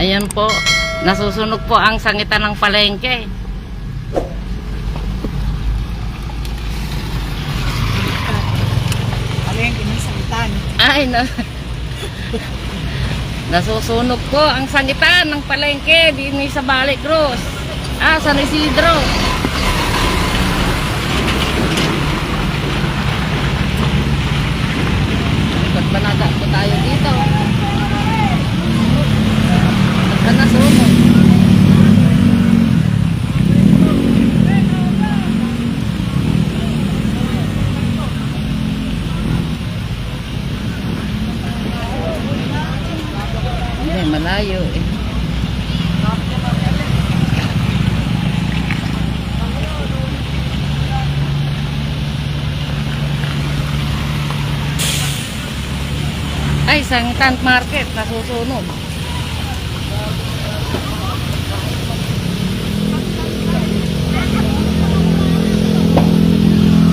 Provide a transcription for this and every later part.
Ayan po, nasusunog po ang sangitan ng palengke. Palengke ng sangitan. Ay, na, nasusunog po ang sangitan ng palengke din sa Balik Cruz. Ah, San Isidro. Ba't ba naga po tayo dito? Ba't ka nasunog? Hindi, malayo eh. Ay, sangitan market, nasusunog.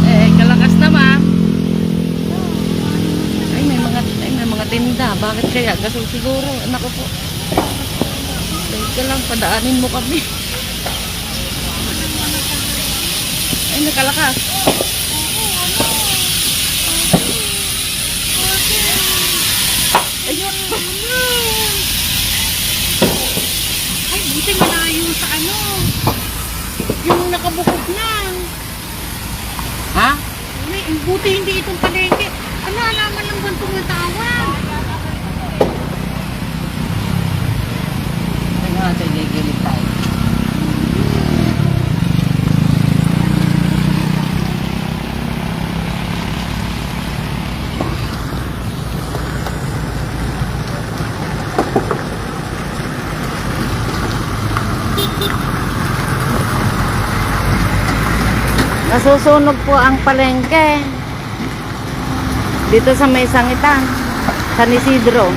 Eh, kalakas naman. Ay, may mga ay, may mga tinda. Bakit kaya? Gasol siguro. Nako po. Teka lang, padaanin mo kami. Ay, nakalakas. Ayun! Ay, buti malayo sa ano. Yung nakabukod na. Ha? Ay, buti hindi itong palengke. Ano, alaman lang ba tumatawag? Ay, nga, sa gigilid tayo. Nasusunog po ang palengke. Dito sa may sangitan. San Isidro.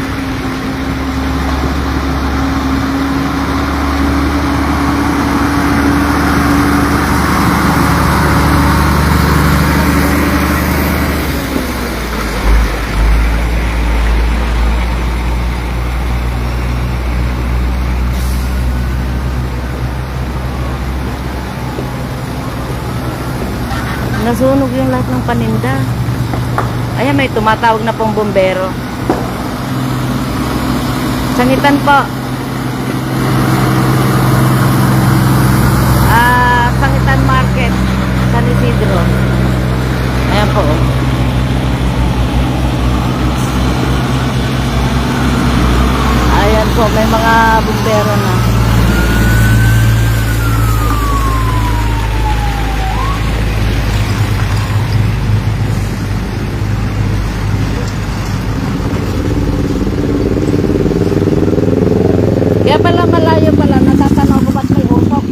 Nasunog yung lahat ng paninda. Ayan, may tumatawag na pong bombero. Sangitan po. Ah, Sangitan Market. San Isidro. Ayan po. oh. Ayan po, may mga bombero na. Kaya pala malayo pala, natatanaw ko ba't may usok.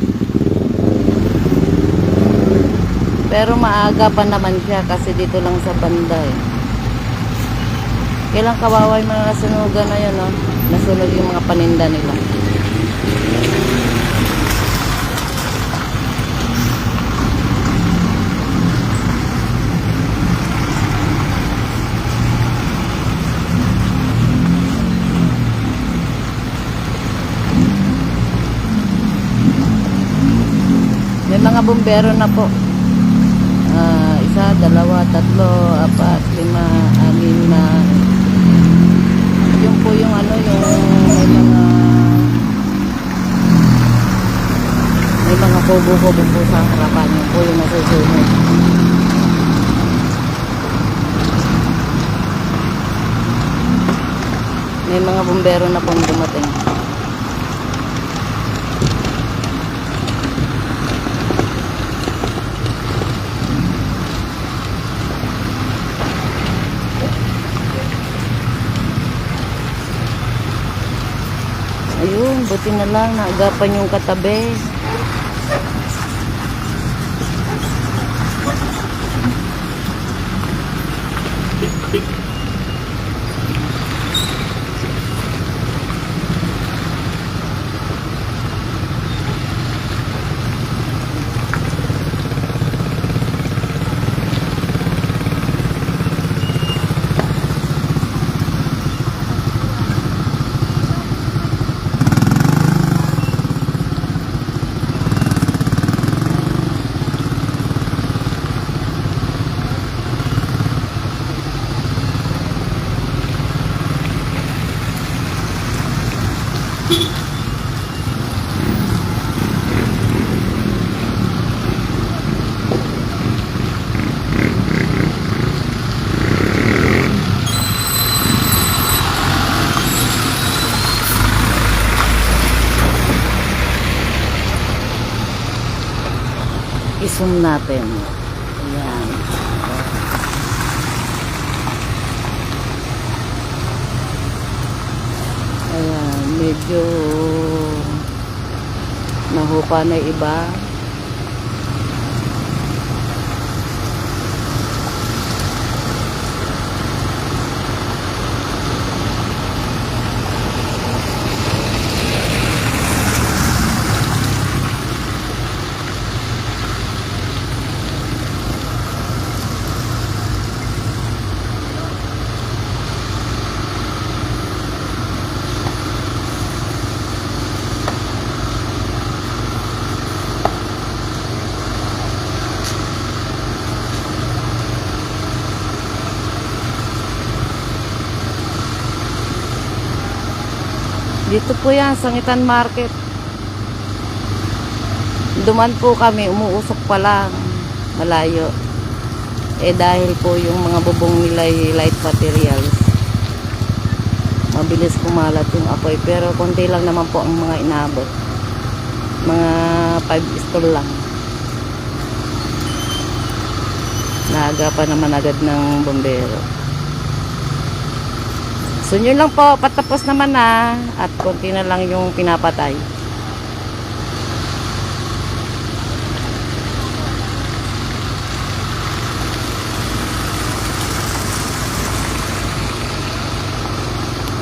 Pero maaga pa naman siya kasi dito lang sa banda eh. Kailang kawawa yung mga nasunugan na yun, no? Nasunog yung mga paninda nila. May mga bumbero na po. Isa, dalawa, tatlo, apat, lima, anim na. Yung po yung ano, yung may mga may mga kubo-kubo po sa harapan. Yung po yung nasusunod. May mga bumbero na pong dumating. Buti na lang naagapan yung katabi. Natin. Ayan. Ayan, medyo nahupa na iba. Dito po yan, Sangitan Market. Duman po kami, umuusok pa lang. Malayo. Eh dahil po yung mga bubong nila light materials. Mabilis kumalat yung apoy. Pero konti lang naman po ang mga inabot. Mga 5 stall lang. Naaga pa naman agad ng bombero. So yun lang po, patapos naman na at konti na lang yung pinapatay.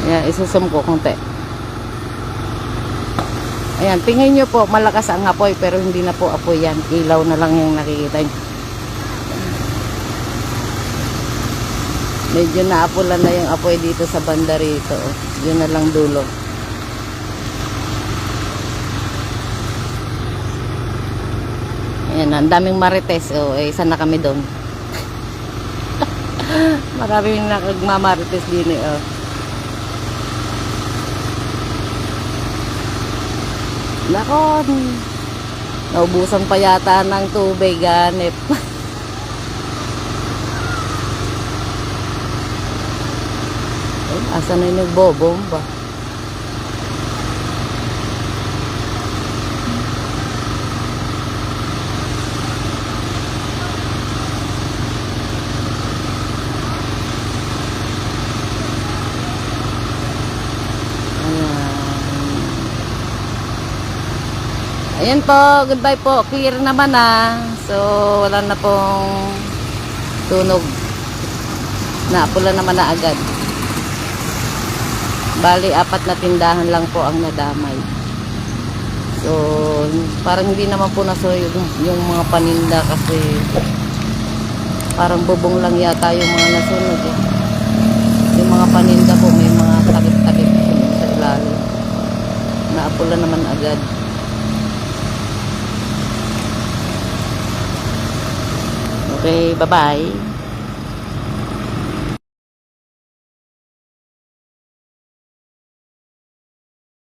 Ayan, isusum ko konti. Ayan, tingin nyo po, malakas ang apoy pero hindi na po apoy yan. Ilaw na lang yung nakikita nyo. Medyo naapulan na yung apoy dito sa banda rito. Yun na lang dulo. Ayan, ang daming marites. Oh, eh, isa na kami doon. Maraming nagmamarites din eh. Oh. Nako, naubusan pa yata ng tubig, ganip. Eh, Asa na yung nagbobomba? Ayan. Po, goodbye po. Clear naman ah. So, wala na pong tunog. Naapula naman na agad. Bali, apat na tindahan lang po ang nadamay. So, parang hindi naman po naso yung, yung mga paninda kasi parang bubong lang yata yung mga nasunod eh. Yung mga paninda po may mga takip-takip sa ilalim. Naapula naman agad. Okay, bye-bye.